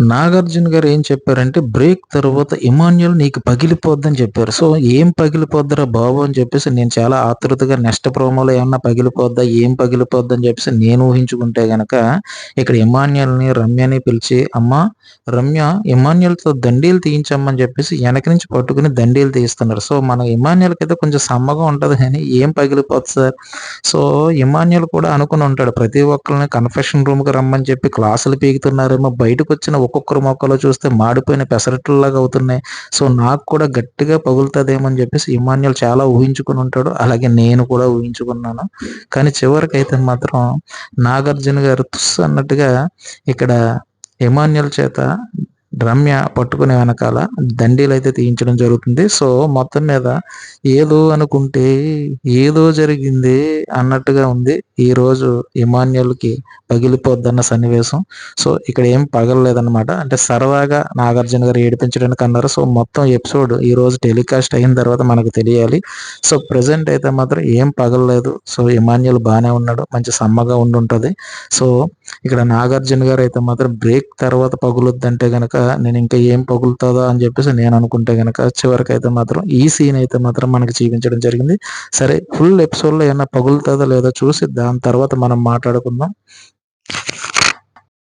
నాగార్జున గారు ఏం చెప్పారంటే బ్రేక్ తర్వాత ఇమాన్యుల్ నీకు పగిలిపోద్దని చెప్పారు. సో ఏం పగిలిపోద్దరా బాబు? అని చెప్పేసి నేను చాలా ఆతృతగా నెక్స్ట్ ప్రోమోలో ఏమన్నా పగిలిపోద్దా ఏం పగిలిపోద్దా అని చెప్పేసి నేను ఊహించుకుంటే గనక ఇక్కడ ఇమాన్యుల్ని రమ్యని పిలిచి అమ్మ రమ్య ఇమాన్యుల్తో దండీలు తీయించమ్మని చెప్పేసి వెనక నుంచి పట్టుకుని దండీలు తీస్తున్నారు సో మన ఇమాన్యుల్కి అయితే కొంచెం సమ్మగా ఉంటుంది కానీ ఏం పగిలిపోద్ది సార్? సో ఇమాన్యుల్ కూడా అనుకుని ఉంటాడు ప్రతి ఒక్కరిని కన్ఫెషన్ రూమ్కి రమ్మని చెప్పి క్లాసులు పీకుతున్నారేమో బయటకు వచ్చిన ఒక్కొక్కరు మొక్కలో చూస్తే మాడిపోయిన పెసరట్లలాగా అవుతున్నాయి. సో నాకు కూడా గట్టిగా పగులుతుందేమని చెప్పేసి ఇమాన్యుల్ చాలా ఊహించుకుని ఉంటాడు. అలాగే నేను కూడా ఊహించుకున్నాను. కానీ చివరికి అయితే మాత్రం నాగార్జున గారు తుస్ అన్నట్టుగా ఇక్కడ ఇమాన్యుల్ చేత రమ్య పట్టుకునే వెనకాల దండీలు అయితే తీయించడం జరుగుతుంది. సో మొత్తం మీద ఏదో అనుకుంటే ఏదో జరిగింది అన్నట్టుగా ఉంది. ఈ రోజు ఇమాన్యుల్కి పగిలిపోద్దన్న సన్నివేశం. సో ఇక్కడ ఏం పగలలేదన్నమాట. అంటే సరదాగా నాగార్జున గారు ఏడిపించడానికి అన్నారు. సో మొత్తం ఎపిసోడ్ ఈ రోజు టెలికాస్ట్ అయిన తర్వాత మనకు తెలియాలి. సో ప్రజెంట్ అయితే మాత్రం ఏం పగలలేదు. సో ఇమాన్యుల్ బాగానే ఉన్నాడు. మంచి సమ్మగా ఉండి ఉంటుంది సో ఇక్కడ నాగార్జున గారు అయితే మాత్రం బ్రేక్ తర్వాత పగులుద్దంటే గనక నేను ఇంకా ఏం పగులుతుందో అని చెప్పేసి నేను అనుకుంటే గనక చివరికి అయితే మాత్రం ఈ సీన్ అయితే మాత్రం మనకి చూపించడం జరిగింది. సరే ఫుల్ ఎపిసోడ్లో ఏమన్నా పగులుతుందో లేదో చూసి దాని తర్వాత మనం మాట్లాడుకుందాం.